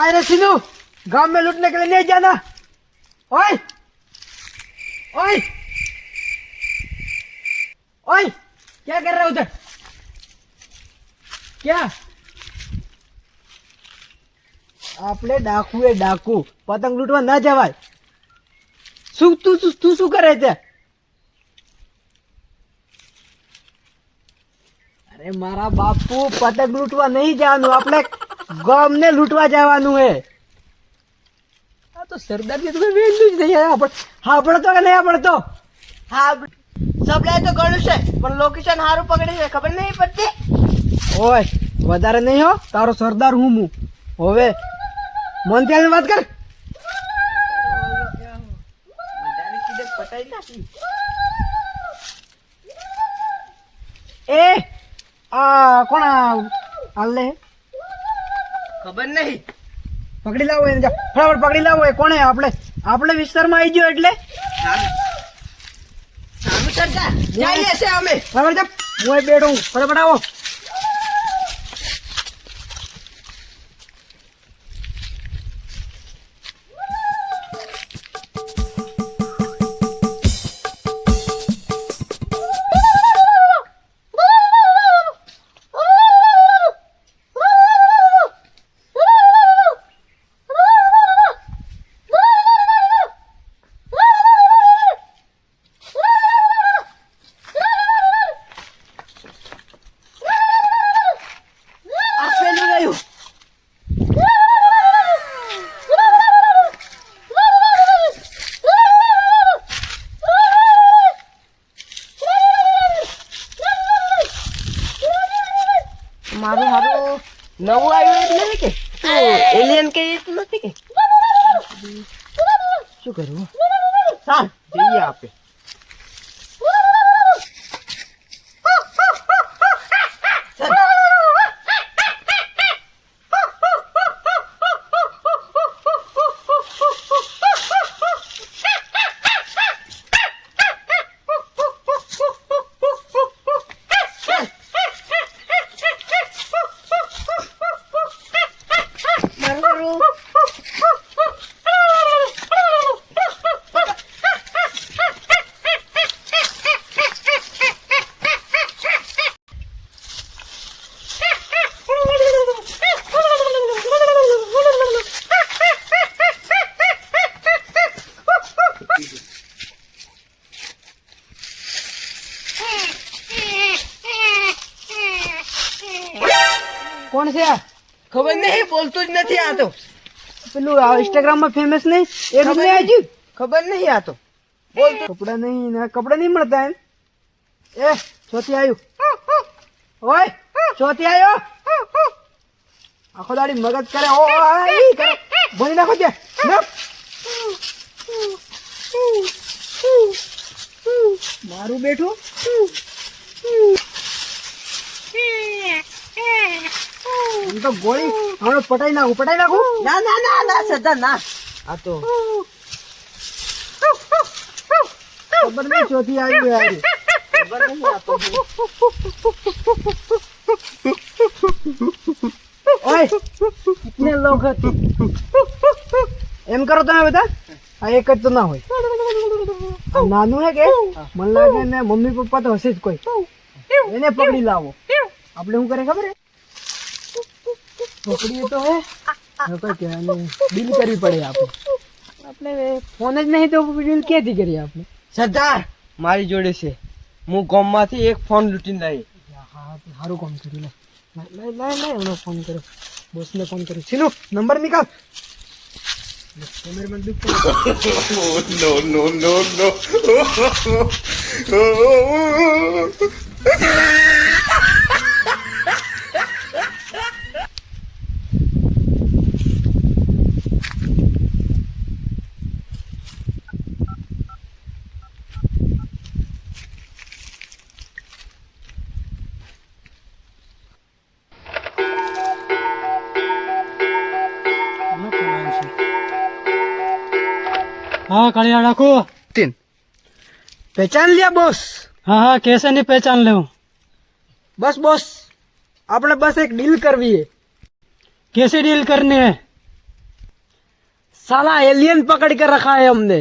काय रे सिनू गांव में लूटने के लिए नहीं जाना ओए ओए ओए क्या कर रहा है उधर क्या આપણે ડાકુ એ ડાકુ પતંગ લૂંટવા ના જવાય શું તું તું તું શું કરે છે અરે મારા બાપુ પતંગ લૂંટવા નહીં જવાનું આપણે ગામને લૂંટવા જવાનું હે. આ તો સરદારજી તો વેલું જ નહીં આપણે તો કે નહીં હાંભળતો હા સપ્લાય તો ઘણું છે પણ લોકેશન સારું પકડી છે ખબર નહીં પડતી? ઓય વધારે નહીં હો તારો સરદાર હું હું હવે મન ત્યાં વાત કર. એ આ કોણ આલે ખબર નહીં. પકડી લાવો એને ફટાફટ પકડી લાવો એ. કોણે? આપણે આપણે વિસ્તારમાં આવી ગયો એટલે? સારું. સરકાર જઈ લેશે અમે. ફટાફટ જા. હું બેઠું ફટાફટ આવો. બોલતું જ નથી આ તો. પેલું ઇન્સ્ટાગ્રામમાં ફેમસ નહીં? એ રૂમ નહીં. આવી ખબર નહીં આ તો. બોલતું કપડા નહીં ને કપડા નહીં મળતા એમ. એ ચોથી આવ્યું ઓય ચોથી આવ્યો આખો દાડી મગજ કરે ઓ કરે. ભણી નાખો દે નાખ. મારું બેઠું. તો ગોળી હમણાં પટાઈ નાખું પટાઈ નાખું? ના ના ના ના સદા ના. આ તો. ખબર નહીં ચોથી આવ્યું યાર ખબર નહીં આ તો ઓય કિતને લોગ એમ કરો તમે બધા? આ એક જ તો ના હોય. નાનું હે કે? મને લાગે ને મમ્મી પપ્પા તો હશે જ કોઈ. એને પકડી લાવો. આપણે શું કરે ખબર હે પકડીએ તો હે હવે કોઈ કહેવાય નહીં ડીલ કરવી પડે આપણે. આપણે ફોન જ નહીં તો ડીલ ક્યાંથી કરીએ આપણે? સરદાર મારી જોડે છે. હું ગોમમાંથી એક ફોન લૂંટીને લાવી. હા સારું કામ કર્યું લઈ લઈ લઈ એનો ફોન કર્યો. બોસને ફોન કર્યો. છીનુ નંબર નિકાલ કેમેરામેન બી ફોન ના કળિયા રાખો. તીન. પહેચાન લ્યા બોસ. હા હા કેસે ની પહેચાન લેવું. બસ બોસ. આપણે બસ એક ડીલ કરવી હે. કેસે ડીલ કરની? હે સાલા એલિયન પકડ કે રખા હે અમને.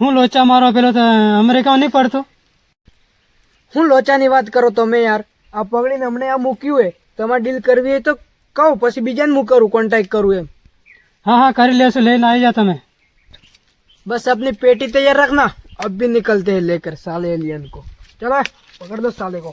હું લોચા મારો પેલો તો અમેરિકા નહીં પડતો? હું લોચાની વાત કરો તમે યાર. આ પકડીને અમને આ મૂક્યું હે. તમારે ડીલ કરવી હોય તો કહું પછી બીજાને હું કરું કોન્ટેક્ટ કરું એમ. हाँ हाँ कर ले सो लेने आई जा तुम्हें बस अपनी पेटी तैयार रखना अब भी निकलते हैं लेकर साले एलियन को चला पकड़ दो साले को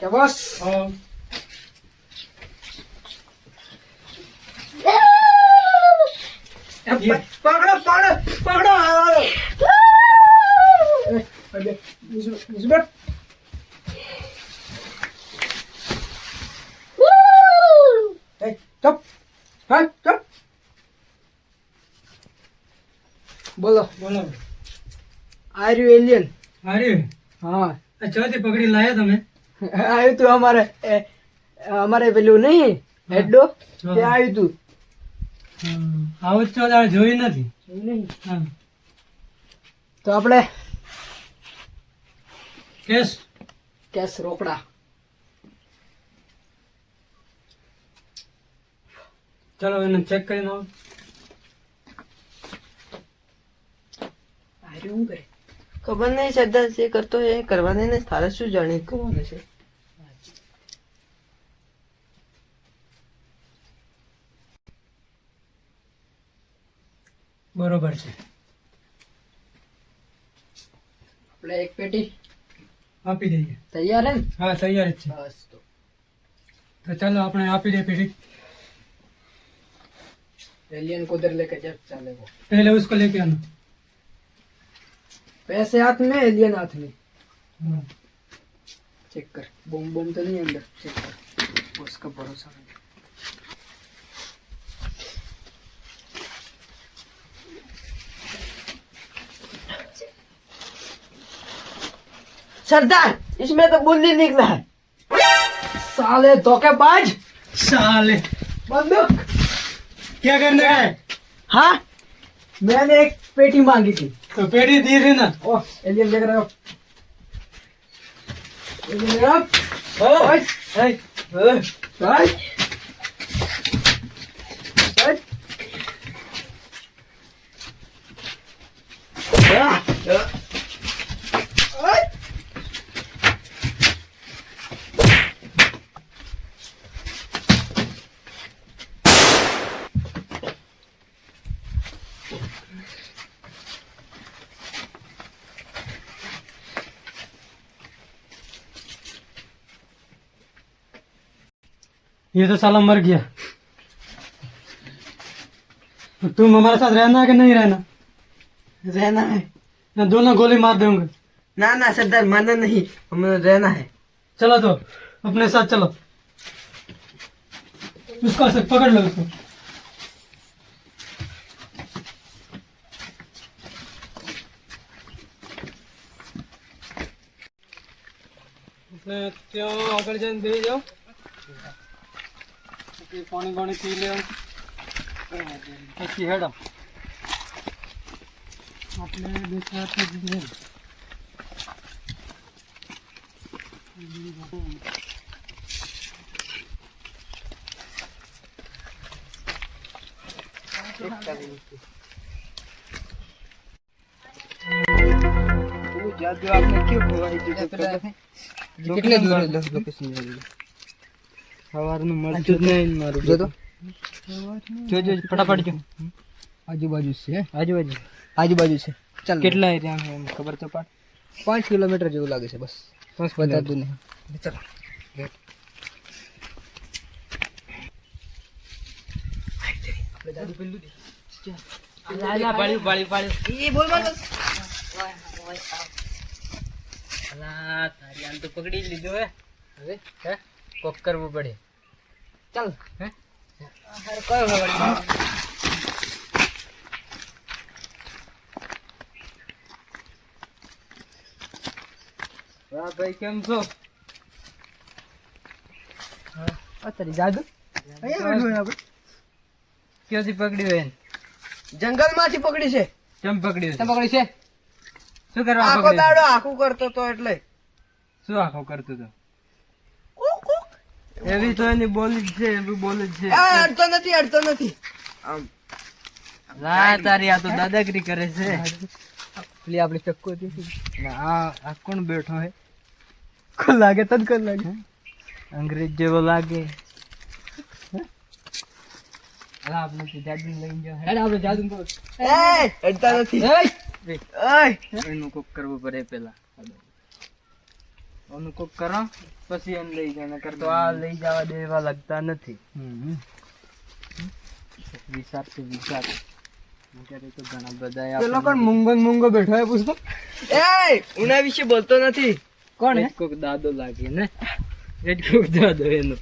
કે બસ પકડો પકડો પકડો બીજું બીજું બેટ ચપ હા ચપ બોલો બોલો આર્યુ એલિયન આર્યુ હા આ ચોથી પકડી લાયા તમે આવ્યું તું અમારે અમારે પેલું નહીં હેડો તે આવ્યું તું. આવું જ ચોદાળ જોઈ નથી. તો આપણે કેસ? કેશ રોકડા. ચલો એને ચેક કરીને આવો. ખબર નહીં સરદાર જે કરતો એ કરવાની ને તારે શું જાણી? કરવાનું છે? બરોબર છે આપણે એક પેટી આપી દઈએ તૈયાર હે ને હા તૈયાર જ છે બસ તો તો ચાલો આપણે આપી દઈએ પેટી एलियन को उधर लेके जब चले वो पहले उसको लेके आना पैसे हाथ में एलियन हाथ में हाँ। चेक कर बम बम तो नहीं अंदर चेक कर उसका भरोसा नहीं सरदार इसमें तो बूंदी निकला है। साले धोखेबाज। साले। बंदूक। क्या करने का है? हाँ? मैंने एक पेटी मांगी थी। तो पेटी दी थी ना? ओ एलियन देख रहे हो। एलियन देख ओए, ओए, ओए, ओए। ओए। आ, ओए। ये तो साला मर गया तो तुम हमारे साथ रहना कि नहीं रहना रहना है मैं दोनों गोली मार दूंगा ना ना सरदार माना नहीं हमें रहना है चलो तो अपने साथ चलो उसको से पकड़ लो उसको એટલે ત્યાં આગળ જઈને બેસી જાઓ પછી પાણી પાણી પી લે પછી હેડો. આપણે બેસવા ખોવાઈ ગયું કેટલે દૂર લોકેશન સવારનું મળતું જ નહીં મારું જો તો. જો જો ફટાફટ જો. આજુબાજુ છે. આજુબાજુ. આજુબાજુ છે. ચાલ. કેટલા એરિયા એમ ખબર તો પાડ. પાંચ કિલોમીટર જેવું લાગે છે બસ. બસ વધારતું નહીં. ચાલો. પાડ્યું પાડ્યું પાડ્યું એ બોલ બોલ. અલા તારી આમ તો પકડી જ લીધો હે. હવે હે? કોક કરવું પડે. ચાલ. હે? કયો ખબર વાહ ભાઈ કેમ છો? અત્યારે જાદુ અહીંયા બેઠું આપણે. ક્યાંથી પકડ્યું એને? જંગલમાંથી પકડી છે. કેમ પકડ્યું તમે પકડી છે? શું કરવા આખો દાડો આખું કરતો તો એટલે. શું આખો કરતો તો? એવી તો એની બોલી જ છે એવી બોલી જ છે. અડતો નથી અડતો નથી. આમ ના તારી આ તો દાદાગીરી કરે છે. પેલી આપણી ચક્કો ના, આ આ કોણ બેઠો હે? કોણ લાગે? તદ કોણ લાગે? અંગ્રેજ જેવો લાગે. અલા આપણે જાદુ લઈ જાઓ આપણે જાદુ કરો એ અડતા નથી. એનું કોક કરવું પડે પેલા એનું કોક કરો પછી એને લઈ જાય નકર તો આ લઈ જવા દેવા લાગતા નથી. વિચાર છે વિચાર. તો ઘણા બધા પેલો કોણ મૂંગો મૂંગો બેઠો હે પૂછતો એ ઉના વિશે બોલતો નથી. કોણ હે? કોક દાદો લાગે ને? કોક દાદો એનો.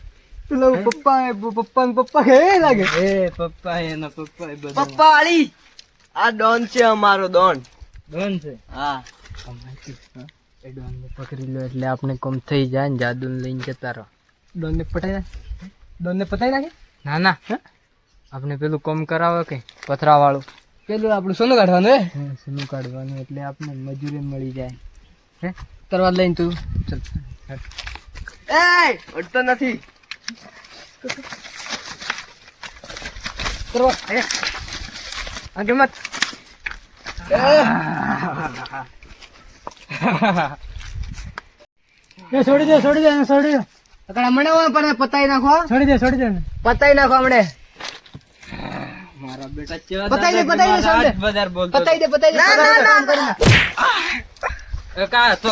પેલો પપ્પા એ પપ્પા ને પપ્પા હે લાગે? એ પપ્પા એનો પપ્પા એ બધા. પપ્પા આલી આ ડોન છે અમારો ડોન. ડોન છે? હા. એ ડોનને પકડી લો એટલે આપણે કોમ થઈ જાય ને જાદુને લઈને જતા રહો. ડોનને પટાઈ નાખે? ડોનને પટાઈ નાખે? ના ના. આપણે પેલું કોમ કરાવે કે પથરાવાળું? પેલું આપણું સોનું કાઢવાનું હે? સોનું કાઢવાનું એટલે આપણે મજૂરી મળી જાય. હે? તરવાર લઈને તું. ચલ. એ અડતો નથી. તરવાર આગળ મત એ છોડી દે છોડી દે છોડી દે. અકડા મને પણ પતાઈ નાખો છોડી દે છોડી દે. પતાઈ નાખો હમણે. મારા બેટા ચેવા પતાઈ દે, પતાઈ દે, છોડી દે બજાર બોલ બોલતો પતાઈ દે પતાઈ દે ના ના એ કા તો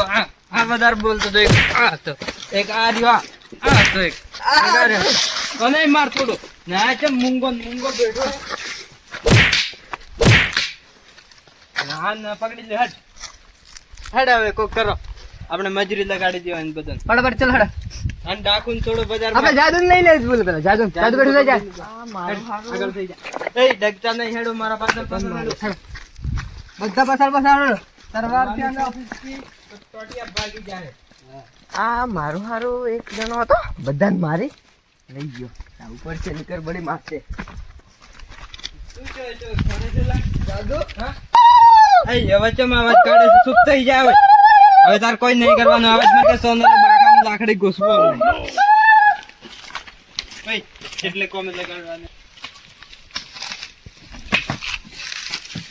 આ બજાર બોલતો તો એક આ તો. એક આ રહ્યો આ તો એક. એક આ રહ્યો. કોને માર થોડો. ના છે મુંગો મુંગો બેઠો. ના ના પકડી લે હટ. હટ હવે કોક કરો. આપણે મજૂરી લગાડી દેવાની બદલ ફટાફટ ચલ હડ. અને ડાકુન થોડો બજાર આપણે જાદુ લઈ લે બોલ પેલા જાદુ જાદુ બેઠું થઈ જાય આગળ થઈ જાય એ ડગતા નહીં હેડો મારા પાછળ પાછળ હેડો. બધા પાછળ પાછળ તરવાર ત્યાં ટોટિયા ભાગી જાય. આ મારું હારું એક જણો હતો. બધાને મારી લઈ ગયો. આ ઉપર છે નીકળ બડી મારશે. શું છે? જો ખરે છે લાગ જાદુ? હા? હવે ચમ અવાજ કાઢે છે ચૂપ થઈ જાય હવે. હવે તાર કોઈ નહીં કરવાનું અવાજ માટે સોનો બાગામ લાકડી ઘૂસવો ભાઈ એટલે કોમે લગાડવાનું?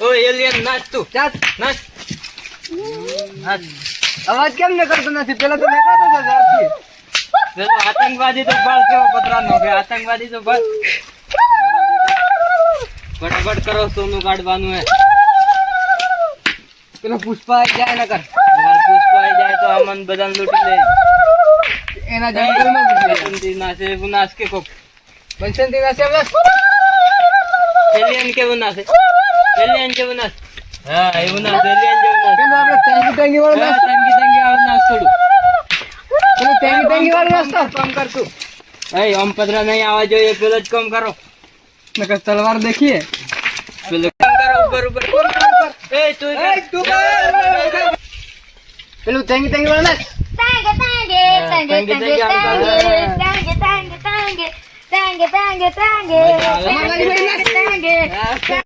ઓ એલિયન નાચ તું. અવાજ કેમ ન કરતો નથી? પેલા તો હતો. પેલો આતંકવાદી તો બળ કેવો પતરાનો કે આતંકવાદી તો બળ ફટાફટ કરો સોનું કાઢવાનું હે. પેલો પુષ્પા જાય ના કર પુષ્પા જાય તો અમન બધાને લૂટી લે. એના જંગલમાં. બસંતી નાશે નાશ કે કોક. બંસંતી ના બસ એલિયન કેવું નાશે? એલિયન કેવું નાશ? હા એવું નાશ એલિયન જેવું નાશ? પેલું આપણે ટેંગી ટેંગી વાળું નાશ. થોડું. પેલો ટેંગી ટેંગી વાળું નાસ્તો. કામ કરતું એ ઓમ પતરા નહીં આવવા જોઈએ પેલો જ કામ કરો. નકર તલવાર દેખીએ. પેલો કામ કરો ઉપર ઉપર. એ તું તું પેલું ટેંગી ટેંગી વાળું નાસ્તો. Tangue, tangue, tangue, tangue, tangue, tangue, tangue, tangue, tangue, tangue, tangue,